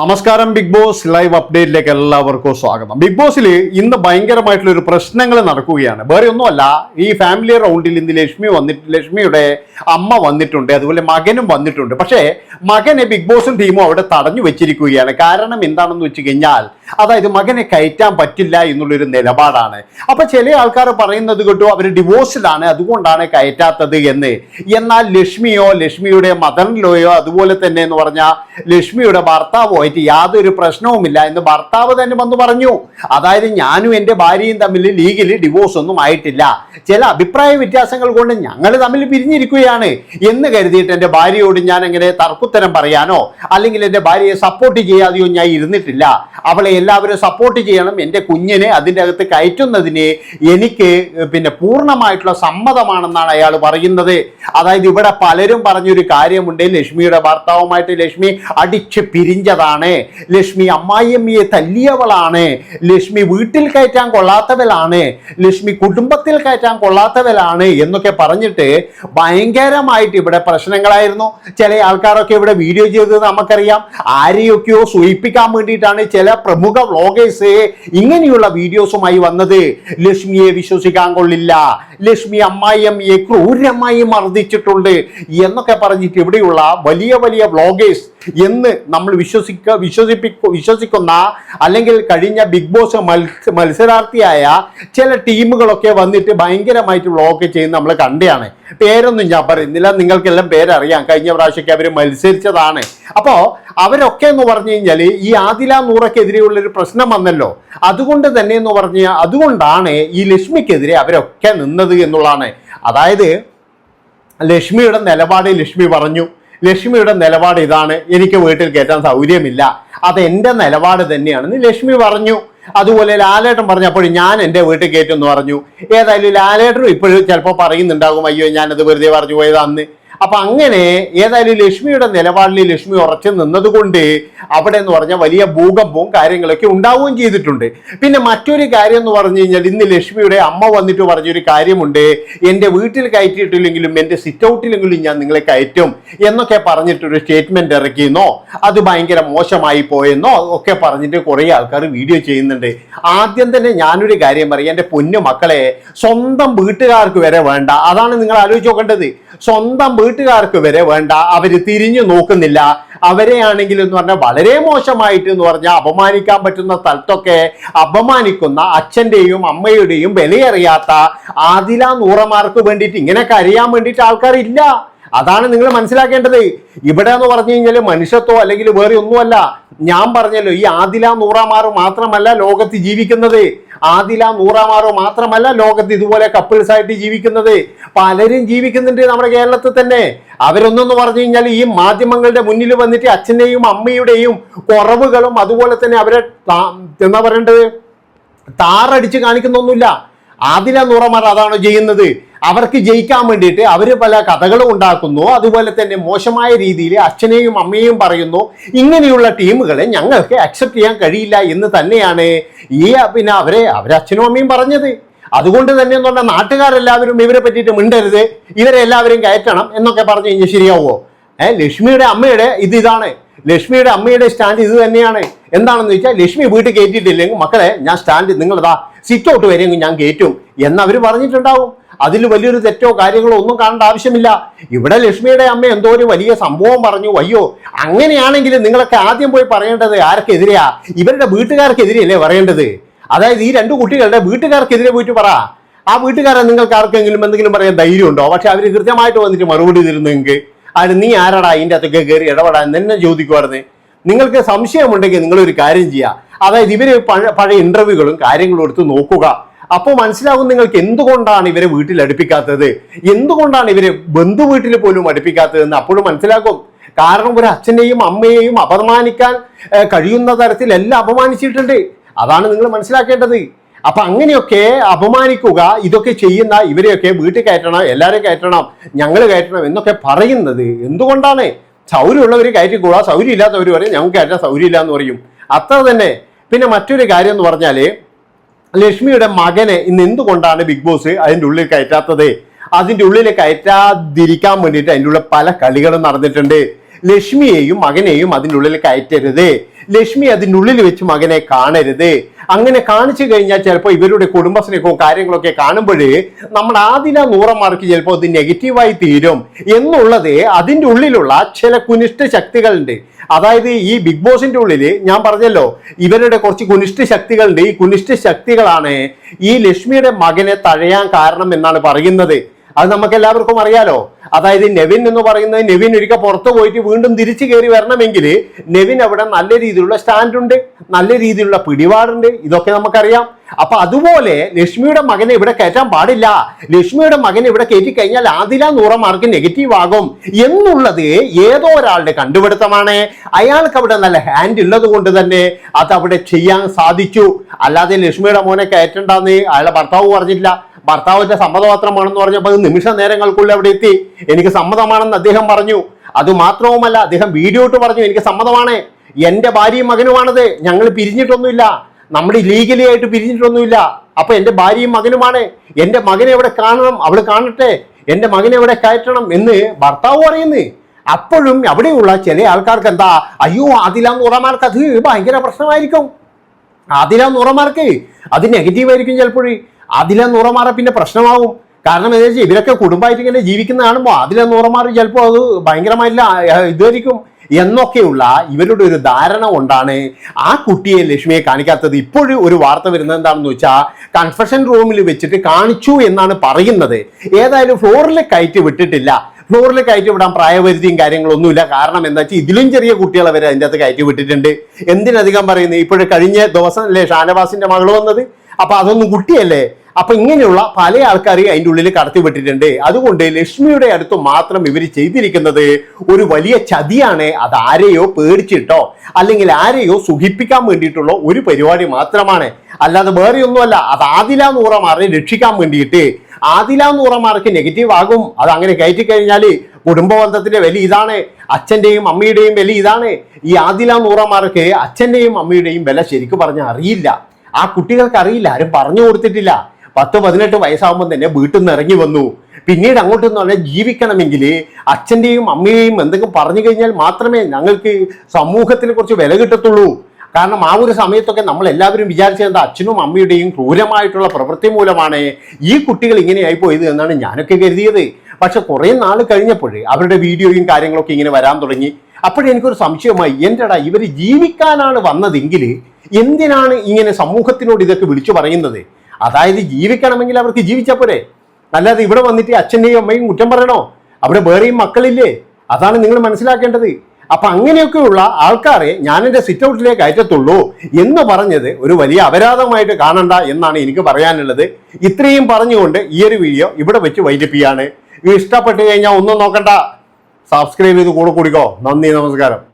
നമസ്കാരം big boss live അപ്ഡേറ്റിലേക്ക് എല്ലാവർക്കും സ്വാഗതം. ബിഗ് ബോസിൽ ഇന്ന് ഭയങ്കരമായിട്ടുള്ള ഒരു പ്രശ്നങ്ങൾ നടക്കുകയാണ്. വേറെ ഒന്നുമല്ല ഈ ഫാമിലി റൗണ്ടിൽ ഇന്ന് ലക്ഷ്മി വന്നിട്ട് ലക്ഷ്മിയുടെ അമ്മ വന്നിട്ടുണ്ട് അതുപോലെ മകനും വന്നിട്ടുണ്ട്. പക്ഷേ മകനെ ബിഗ് ബോസും ടീമും അവിടെ തടഞ്ഞു വെച്ചിരിക്കുകയാണ്. കാരണം എന്താണെന്ന് വെച്ച് കഴിഞ്ഞാൽ അതായത് മകനെ കയറ്റാൻ പറ്റില്ല എന്നുള്ളൊരു നിലപാടാണ്. അപ്പൊ ചില ആൾക്കാർ പറയുന്നത് കേട്ടോ അവർ ഡിവോഴ്സിലാണ് അതുകൊണ്ടാണ് കയറ്റാത്തത് എന്ന്. എന്നാൽ ലക്ഷ്മിയോ ലക്ഷ്മിയുടെ മദറിലോയോ അതുപോലെ തന്നെ എന്ന് പറഞ്ഞാൽ ലക്ഷ്മിയുടെ ഭർത്താവോ ആയിട്ട് യാതൊരു പ്രശ്നവുമില്ല എന്ന് ഭർത്താവ് തന്നെ വന്ന് പറഞ്ഞു. അതായത് ഞാനും എന്റെ ഭാര്യയും തമ്മിൽ ലീഗിൽ ഡിവോഴ്സ് ഒന്നും ആയിട്ടില്ല. ചില അഭിപ്രായ വ്യത്യാസങ്ങൾ കൊണ്ട് ഞങ്ങൾ തമ്മിൽ പിരിഞ്ഞിരിക്കുകയാണ്. എന്ന് കരുതിയിട്ട് എന്റെ ഭാര്യയോട് ഞാൻ എങ്ങനെ തർക്കുത്തരം പറയാനോ അല്ലെങ്കിൽ എന്റെ ഭാര്യയെ സപ്പോർട്ട് ചെയ്യാതെയോ ഞാൻ ഇരുന്നിട്ടില്ല. അവളെ എല്ലാവരും സപ്പോർട്ട് ചെയ്യണം. എന്റെ കുഞ്ഞിനെ അതിന്റെ അകത്ത് കയറ്റുന്നതിന് എനിക്ക് പിന്നെ പൂർണമായിട്ടുള്ള സമ്മതമാണെന്നാണ് അയാൾ പറയുന്നത്. അതായത് ഇവിടെ പലരും പറഞ്ഞൊരു കാര്യമുണ്ട്. ലക്ഷ്മിയുടെ ഭർത്താവുമായിട്ട് ലക്ഷ്മി അടിച്ച് പിരിഞ്ഞതാണ്. ലക്ഷ്മി അമ്മായിയമ്മയെ തല്ലിയവളാണ്. ലക്ഷ്മി വീട്ടിൽ കയറ്റാൻ കൊള്ളാത്തവളാണ്. ലക്ഷ്മി കുടുംബത്തിൽ കയറ്റാൻ കൊള്ളാത്തവളാണ് എന്നൊക്കെ പറഞ്ഞിട്ട് ഭയങ്കരമായിട്ട് ഇവിടെ പ്രശ്നങ്ങളായിരുന്നു. ചില ആൾക്കാരൊക്കെ ഇവിടെ വീഡിയോ ചെയ്തത് നമുക്കറിയാം. ആരെയൊക്കെയോ സൂയിപ്പിക്കാൻ വേണ്ടിയിട്ടാണ് ചില പ്രമുഖ വ്ളോഗേഴ്സ് ഇങ്ങനെയുള്ള വീഡിയോസുമായി വന്നത് ലക്ഷ്മിയെ വിശ്വസിക്കാൻ കൊള്ളില്ല. ലക്ഷ്മി അമ്മായിയമ്മയെ ക്രൂരമായി മർദ്ദിച്ചിട്ടുണ്ട് എന്നൊക്കെ പറഞ്ഞിട്ട് ഇവിടെയുള്ള വലിയ വലിയ വ്ളോഗേഴ്സ് എന്ന് നമ്മൾ വിശ്വസിക്ക വിശ്വസിപ്പിക്കു വിശ്വസിക്കുന്ന അല്ലെങ്കിൽ കഴിഞ്ഞ ബിഗ് ബോസ് മത്സ മത്സരാർത്ഥിയായ ചില ടീമുകളൊക്കെ വന്നിട്ട് ഭയങ്കരമായിട്ട് വ്ളോഗ് ചെയ്യുന്ന നമ്മൾ കണ്ടെയാണ് പേരൊന്നും ഞാൻ പറയുന്നില്ല. നിങ്ങൾക്കെല്ലാം പേരറിയാം. കഴിഞ്ഞ പ്രാവശ്യമൊക്കെ അവർ മത്സരിച്ചതാണ്. അപ്പോൾ അവരൊക്കെ എന്ന് പറഞ്ഞു കഴിഞ്ഞാൽ ഈ ആദില നൂറക്കെതിരെയുള്ളൊരു പ്രശ്നം വന്നല്ലോ. അതുകൊണ്ട് തന്നെ എന്ന് പറഞ്ഞ അതുകൊണ്ടാണ് ഈ ലക്ഷ്മിക്കെതിരെ അവരൊക്കെ നിന്നത് എന്നുള്ളതാണ്. അതായത് ലക്ഷ്മിയുടെ നിലപാട് ലക്ഷ്മി പറഞ്ഞു. ലക്ഷ്മിയുടെ നിലപാട് ഇതാണ്. എനിക്ക് വീട്ടിൽ കയറ്റാൻ സൗകര്യമില്ല. അത് എന്റെ നിലപാട് തന്നെയാണെന്ന് ലക്ഷ്മി പറഞ്ഞു. അതുപോലെ ലാലേട്ടൻ പറഞ്ഞപ്പോൾ ഞാൻ എന്റെ വീട്ടിൽ കയറ്റുമെന്ന് പറഞ്ഞു. ഏതായാലും ലാലേട്ടനും ഇപ്പോഴും ചിലപ്പോൾ പറയുന്നുണ്ടാകും അയ്യോ ഞാനത് വെറുതെ പറഞ്ഞു പോയതാന്ന്. അപ്പൊ അങ്ങനെ ഏതായാലും ലക്ഷ്മിയുടെ നിലപാടിൽ ലക്ഷ്മി ഉറച്ചു നിന്നതുകൊണ്ട് അവിടെ എന്ന് പറഞ്ഞാൽ വലിയ ഭൂകമ്പവും കാര്യങ്ങളൊക്കെ ഉണ്ടാവുകയും ചെയ്തിട്ടുണ്ട്. പിന്നെ മറ്റൊരു കാര്യം എന്ന് പറഞ്ഞു കഴിഞ്ഞാൽ ഇന്ന് ലക്ഷ്മിയുടെ അമ്മ വന്നിട്ട് പറഞ്ഞൊരു കാര്യമുണ്ട്. എന്റെ വീട്ടിൽ കയറ്റിയിട്ടില്ലെങ്കിലും എന്റെ സിറ്റ് ഔട്ടിലെങ്കിലും ഞാൻ നിങ്ങളെ കയറ്റും എന്നൊക്കെ പറഞ്ഞിട്ടൊരു സ്റ്റേറ്റ്മെന്റ് ഇറക്കിയെന്നോ അത് ഭയങ്കര മോശമായി പോയെന്നോ ഒക്കെ പറഞ്ഞിട്ട് കുറേ ആൾക്കാർ വീഡിയോ ചെയ്യുന്നുണ്ട്. ആദ്യം തന്നെ ഞാനൊരു കാര്യം പറയാം. എന്റെ പൊന്നു മക്കളെ സ്വന്തം വീട്ടുകാർക്ക് വരെ വേണ്ട. അതാണ് നിങ്ങൾ ആലോചിച്ച് നോക്കേണ്ടത്. സ്വന്തം വീട്ടുകാർക്ക് വരെ വേണ്ട. അവർ തിരിഞ്ഞു നോക്കുന്നില്ല. അവരെ ആണെങ്കിൽ എന്ന് പറഞ്ഞാൽ വളരെ മോശമായിട്ട് എന്ന് പറഞ്ഞാൽ അപമാനിക്കാൻ പറ്റുന്ന സ്ഥലത്തൊക്കെ അപമാനിക്കുന്ന അച്ഛന്റെയും അമ്മയുടെയും വിലയറിയാത്ത ആദില നൂറമാർക്ക് വേണ്ടിയിട്ട് ഇങ്ങനെ കരയാൻ വേണ്ടിയിട്ട് ആൾക്കാരില്ല. അതാണ് നിങ്ങൾ മനസ്സിലാക്കേണ്ടത്. ഇവിടെ എന്ന് പറഞ്ഞു കഴിഞ്ഞാൽ മനുഷ്യത്വം അല്ലെങ്കിൽ വേറെ ഒന്നുമല്ല. ഞാൻ പറഞ്ഞല്ലോ ഈ ആദില നൂറാമാർ മാത്രമല്ല ലോകത്ത് ജീവിക്കുന്നത്. ആദില നൂറാമാറോ മാത്രമല്ല ലോകത്ത് ഇതുപോലെ കപ്പിൾസ് ആയിട്ട് ജീവിക്കുന്നത്. പലരും ജീവിക്കുന്നുണ്ട് നമ്മുടെ കേരളത്തിൽ തന്നെ. അവരൊന്നെന്ന് പറഞ്ഞു കഴിഞ്ഞാൽ ഈ മാധ്യമങ്ങളുടെ മുന്നിൽ വന്നിട്ട് അച്ഛന്റെയും അമ്മയുടെയും കുറവുകളും അതുപോലെ തന്നെ അവരെ എന്താ പറയേണ്ടത്? താറടിച്ച് കാണിക്കുന്നൊന്നുമില്ല. ആദില നൂറമാർ അതാണ് ചെയ്യുന്നത്. അവർക്ക് ജയിക്കാൻ വേണ്ടിയിട്ട് അവർ പല കഥകളും ഉണ്ടാക്കുന്നു. അതുപോലെ തന്നെ മോശമായ രീതിയിൽ അച്ഛനെയും അമ്മയെയും പറയുന്നു. ഇങ്ങനെയുള്ള ടീമുകളെ ഞങ്ങൾക്ക് അക്സെപ്റ്റ് ചെയ്യാൻ കഴിയില്ല എന്ന് തന്നെയാണ് ഈ പിന്നെ അവരെ അവരച്ഛനും അമ്മയും പറഞ്ഞത്. അതുകൊണ്ട് തന്നെ എന്ന് പറഞ്ഞാൽ നാട്ടുകാരെല്ലാവരും ഇവരെ പറ്റിയിട്ട് മിണ്ടരുത്. ഇവരെ എല്ലാവരും കയറ്റണം എന്നൊക്കെ പറഞ്ഞു കഴിഞ്ഞാൽ ശരിയാവുമോ? ഏഹ് ലക്ഷ്മിയുടെ അമ്മയുടെ ഇത് ഇതാണ്. ലക്ഷ്മിയുടെ അമ്മയുടെ സ്റ്റാൻഡ് ഇത് തന്നെയാണ്. എന്താണെന്ന് വെച്ചാൽ ലക്ഷ്മി വീട്ടിൽ കയറ്റിയിട്ടില്ലെങ്കിൽ മക്കളെ ഞാൻ സ്റ്റാൻഡ് നിങ്ങളതാ സിറ്റ് ഔട്ട് വരെയെങ്കിൽ ഞാൻ കയറ്റും എന്നവർ പറഞ്ഞിട്ടുണ്ടാവും. അതിൽ വലിയൊരു തെറ്റോ കാര്യങ്ങളോ ഒന്നും കാണേണ്ട ആവശ്യമില്ല. ഇവിടെ ലക്ഷ്മിയുടെ അമ്മ എന്തോ ഒരു വലിയ സംഭവം പറഞ്ഞു അയ്യോ അങ്ങനെയാണെങ്കിൽ നിങ്ങളൊക്കെ ആദ്യം പോയി പറയേണ്ടത് ആർക്കെതിരെയാ? ഇവരുടെ വീട്ടുകാർക്കെതിരെയല്ലേ പറയേണ്ടത്? അതായത് ഈ രണ്ട് കുട്ടികളുടെ വീട്ടുകാർക്കെതിരെ പോയിട്ട് പറ. ആ വീട്ടുകാരെ നിങ്ങൾക്ക് ആർക്കെങ്കിലും എന്തെങ്കിലും പറയാൻ ധൈര്യമുണ്ടോ? പക്ഷെ അവർ കൃത്യമായിട്ട് വന്നിട്ട് മറുപടി തരുന്നു നിങ്ങൾക്ക്. അത് നീ ആരാടാ? അതിന്റെ അകത്തൊക്കെ കയറി ഇടപെടാൻ നിന്നെ ചോദിക്കുമായിരുന്നു നിങ്ങൾക്ക് സംശയമുണ്ടെങ്കിൽ നിങ്ങളൊരു കാര്യം ചെയ്യുക അതായത് ഇവർ പഴയ പഴയ ഇന്റർവ്യൂകളും കാര്യങ്ങളും എടുത്ത് നോക്കുക. അപ്പോൾ മനസ്സിലാവും നിങ്ങൾക്ക് എന്തുകൊണ്ടാണ് ഇവരെ വീട്ടിൽ അടുപ്പിക്കാത്തത്? എന്തുകൊണ്ടാണ് ഇവരെ ബന്ധു വീട്ടിൽ പോലും അടുപ്പിക്കാത്തതെന്ന് അപ്പോഴും മനസ്സിലാക്കും കാരണം ഒരു അച്ഛനെയും അമ്മയെയും അപമാനിക്കാൻ കഴിയുന്ന തരത്തിൽ എല്ലാം അപമാനിച്ചിട്ടുണ്ട്. അതാണ് നിങ്ങൾ മനസ്സിലാക്കേണ്ടത്. അപ്പൊ അങ്ങനെയൊക്കെ അപമാനിക്കുക ഇതൊക്കെ ചെയ്യുന്ന ഇവരെയൊക്കെ വീട്ടിൽ കയറ്റണം എല്ലാവരെയും കയറ്റണം ഞങ്ങൾ കയറ്റണം എന്നൊക്കെ പറയുന്നത് എന്തുകൊണ്ടാണ്? സൗര്യമുള്ളവർ കയറ്റിക്കൂടാ സൗര്യം ഇല്ലാത്തവർ പറയും ഞങ്ങൾക്ക് കയറ്റാൻ സൗര്യം ഇല്ല എന്ന് പറയും. അത്ര തന്നെ. പിന്നെ മറ്റൊരു കാര്യം എന്ന് പറഞ്ഞാൽ ലക്ഷ്മിയുടെ മകനെ ഇന്ന് എന്തുകൊണ്ടാണ് ബിഗ് ബോസ് അതിന്റെ ഉള്ളിൽ കയറ്റാത്തത്? അതിന്റെ ഉള്ളിൽ കയറ്റാതിരിക്കാൻ വേണ്ടിയിട്ട് അതിന്റെ ഉള്ളിൽ പല കളികളും നടന്നിട്ടുണ്ട്. ലക്ഷ്മിയെയും മകനെയും അതിന്റെ ഉള്ളിൽ കയറ്റരുത്. ലക്ഷ്മി അതിനുള്ളിൽ വെച്ച് മകനെ കാണരുത്. അങ്ങനെ കാണിച്ചു കഴിഞ്ഞാൽ ചിലപ്പോൾ ഇവരുടെ കുടുംബസ്നേഹവും കാര്യങ്ങളൊക്കെ കാണുമ്പോൾ നമ്മൾ ആദില നൂറന്മാർക്ക് ചിലപ്പോൾ അത് നെഗറ്റീവായി തീരും. എന്നുള്ളത് അതിന്റെ ഉള്ളിലുള്ള ചില കുനിഷ്ഠ ശക്തികളുണ്ട്. അതായത് ഈ ബിഗ് ബോസിന്റെ ഉള്ളിൽ ഞാൻ പറഞ്ഞല്ലോ ഇവരുടെ കുറച്ച് കുനിഷ്ഠ ശക്തികളുണ്ട്. ഈ കുനിഷ്ഠ ശക്തികളാണ് ഈ ലക്ഷ്മിയുടെ മകനെ തഴയാൻ കാരണം എന്നാണ് പറയുന്നത്. അത് നമുക്ക് എല്ലാവർക്കും അറിയാലോ. അതായത് നെവിൻ എന്ന് പറയുന്നത് നെവിൻ ഒരിക്കൽ പുറത്തു പോയിട്ട് വീണ്ടും തിരിച്ചു കയറി വരണമെങ്കിൽ നെവിൻ അവിടെ നല്ല രീതിയിലുള്ള സ്റ്റാൻഡുണ്ട് നല്ല രീതിയിലുള്ള പിടിപാടുണ്ട് ഇതൊക്കെ നമുക്കറിയാം. അപ്പൊ അതുപോലെ ലക്ഷ്മിയുടെ മകനെ ഇവിടെ കയറ്റാൻ പാടില്ല. ലക്ഷ്മിയുടെ മകനെ ഇവിടെ കയറ്റി കഴിഞ്ഞാൽ ആദില നൂറ മാർക്ക് നെഗറ്റീവ് ആകും എന്നുള്ളത് ഏതോ ഒരാളുടെ കണ്ടുപിടുത്തമാണ്. അയാൾക്ക് അവിടെ നല്ല ഹാൻഡ് ഉള്ളത് കൊണ്ട് തന്നെ അത് അവിടെ ചെയ്യാൻ സാധിച്ചു. അല്ലാതെ ലക്ഷ്മിയുടെ മോനെ കയറ്റണ്ടെന്ന് അയാളുടെ ഭർത്താവ് പറഞ്ഞില്ല ഭർത്താവിന്റെ സമ്മതപത്രമാണെന്ന് പറഞ്ഞപ്പോൾ നിമിഷ നേരങ്ങൾക്കുള്ളിൽ അവിടെ എത്തി. എനിക്ക് സമ്മതമാണെന്ന് അദ്ദേഹം പറഞ്ഞു. അത് മാത്രവുമല്ല അദ്ദേഹം വീഡിയോ ഇട്ട് പറഞ്ഞു എനിക്ക് സമ്മതമാണ്. എന്റെ ഭാര്യയും മകനുമാണത്. ഞങ്ങൾ പിരിഞ്ഞിട്ടൊന്നുമില്ല. നമ്മുടെ ലീഗലി ആയിട്ട് പിരിഞ്ഞിട്ടൊന്നുമില്ല. അപ്പൊ എന്റെ ഭാര്യയും മകനുമാണ്. എന്റെ മകനെ എവിടെ കാണണം? അവൾ കാണട്ടെ. എന്റെ മകനെ എവിടെ കയറ്റണം? എന്ന് ഭർത്താവ് പറയുന്നു. അപ്പോഴും അവിടെയുള്ള ചില ആൾക്കാർക്ക് എന്താ അയ്യോ അതിലാന്ന് ഉറമാർക്ക് അത് ഭയങ്കര പ്രശ്നമായിരിക്കും. അതിലാ നുറമാർക്ക് അത് നെഗറ്റീവ് ആയിരിക്കും ചിലപ്പോഴേ. അതിലാ നൂറമാറ പിന്നെ പ്രശ്നമാവും. കാരണം എന്താ വെച്ചാൽ ഇവരൊക്കെ കുടുംബമായിട്ട് ഇങ്ങനെ ജീവിക്കുന്ന കാണുമ്പോൾ അതിലെ നൂറമാറ് ചിലപ്പോൾ അത് ഭയങ്കരമായില്ല ഇതായിരിക്കും എന്നൊക്കെയുള്ള ഇവരുടെ ഒരു ധാരണ കൊണ്ടാണ് ആ കുട്ടിയെ ലക്ഷ്മിയെ കാണിക്കാത്തത്. ഇപ്പോഴും ഒരു വാർത്ത വരുന്നത് എന്താണെന്ന് വെച്ചാൽ കൺഫെഷൻ റൂമിൽ വെച്ചിട്ട് കാണിച്ചു എന്നാണ് പറയുന്നത്. ഏതായാലും ഫ്ലോറിൽ കയറ്റി വിട്ടിട്ടില്ല. ഫ്ലോറിൽ കയറ്റി വിടാൻ പ്രായപരിധിയും കാര്യങ്ങളൊന്നുമില്ല. കാരണം എന്താ വെച്ചാൽ ഇതിലും ചെറിയ കുട്ടികളെ വരെ അതിന്റെ അകത്ത് കയറ്റി വിട്ടിട്ടുണ്ട്. എന്തിനധികം പറയുന്നത് ഇപ്പോഴും കഴിഞ്ഞ ദിവസം അല്ലേ ഷാനവാസിന്റെ മകൾ വന്നത്? അപ്പൊ അതൊന്നും കുട്ടിയല്ലേ? അപ്പൊ ഇങ്ങനെയുള്ള പല ആൾക്കാരെയും അതിന്റെ ഉള്ളിൽ കടത്തിവിട്ടിട്ടുണ്ട് അതുകൊണ്ട് ലക്ഷ്മിയുടെ അടുത്ത് മാത്രം ഇവർ ചെയ്തിരിക്കുന്നത് ഒരു വലിയ ചതിയാണ്. അത് ആരെയോ പേടിച്ചിട്ടോ അല്ലെങ്കിൽ ആരെയോ സുഖിപ്പിക്കാൻ വേണ്ടിയിട്ടുള്ള ഒരു പരിപാടി മാത്രമാണ്. അല്ലാതെ വേറെ ഒന്നുമല്ല അത് ആദില നൂറമാരെ രക്ഷിക്കാൻ വേണ്ടിയിട്ട്. ആദില നൂറമാർക്ക് നെഗറ്റീവ് ആകും. അത് അങ്ങനെ കയറ്റി കഴിഞ്ഞാൽ കുടുംബബന്ധത്തിന്റെ വില ഇതാണ്. അച്ഛന്റെയും അമ്മയുടെയും വില ഇതാണ്. ഈ ആദില നൂറമാർക്ക് അച്ഛന്റെയും അമ്മയുടെയും വില ശരിക്കും പറഞ്ഞാൽ അറിയില്ല. ആ കുട്ടികൾക്ക് അറിയില്ല ആരും പറഞ്ഞു കൊടുത്തിട്ടില്ല. പത്ത് പതിനെട്ട് വയസ്സാകുമ്പോൾ തന്നെ വീട്ടിൽ നിന്ന് ഇറങ്ങി വന്നു. പിന്നീട് അങ്ങോട്ട് എന്ന് പറഞ്ഞാൽ ജീവിക്കണമെങ്കിൽ അച്ഛന്റെയും അമ്മയെയും എന്തെങ്കിലും പറഞ്ഞു കഴിഞ്ഞാൽ മാത്രമേ ഞങ്ങൾക്ക് സമൂഹത്തിന് കുറച്ച് വില കിട്ടത്തുള്ളൂ. കാരണം ആ ഒരു സമയത്തൊക്കെ നമ്മൾ എല്ലാവരും വിചാരിച്ചത് അച്ഛനും അമ്മയുടെയും ക്രൂരമായിട്ടുള്ള പ്രവൃത്തി മൂലമാണ് ഈ കുട്ടികൾ ഇങ്ങനെയായി പോയത് എന്നാണ് ഞാനൊക്കെ കരുതിയത്. പക്ഷെ കുറേ നാൾ കഴിഞ്ഞപ്പോൾ അവരുടെ വീഡിയോയും കാര്യങ്ങളൊക്കെ ഇങ്ങനെ വരാൻ തുടങ്ങി. അപ്പോഴെനിക്കൊരു സംശയമായി എന്റെടാ ഇവർ ജീവിക്കാനാണ് വന്നതെങ്കിൽ എന്തിനാണ് ഇങ്ങനെ സമൂഹത്തിനോട് ഇതൊക്കെ വിളിച്ചു പറയുന്നത്? അതായത് ജീവിക്കണമെങ്കിൽ അവർക്ക് ജീവിച്ചാൽ പോരെ. അല്ലാതെ ഇവിടെ വന്നിട്ട് അച്ഛന്റെയും അമ്മയും കുറ്റം പറയണോ? അവിടെ വേറെയും മക്കളില്ലേ? അതാണ് നിങ്ങൾ മനസ്സിലാക്കേണ്ടത്. അപ്പൊ അങ്ങനെയൊക്കെയുള്ള ആൾക്കാരെ ഞാൻ എന്റെ സിറ്റ് ഔട്ടിലേക്ക് അയറ്റത്തുള്ളൂ എന്ന് പറഞ്ഞത് ഒരു വലിയ അപരാധമായിട്ട് കാണണ്ട എന്നാണ് എനിക്ക് പറയാനുള്ളത്. ഇത്രയും പറഞ്ഞുകൊണ്ട് ഈ ഒരു വീഡിയോ ഇവിടെ വെച്ച് വൈകിപ്പിക്കുകയാണ്. ഇഷ്ടപ്പെട്ട് കഴിഞ്ഞാൽ ഒന്നും നോക്കണ്ട. സബ്സ്ക്രൈബ് ചെയ്ത് കൂടെ കൂടിക്കോ. നന്ദി നമസ്കാരം.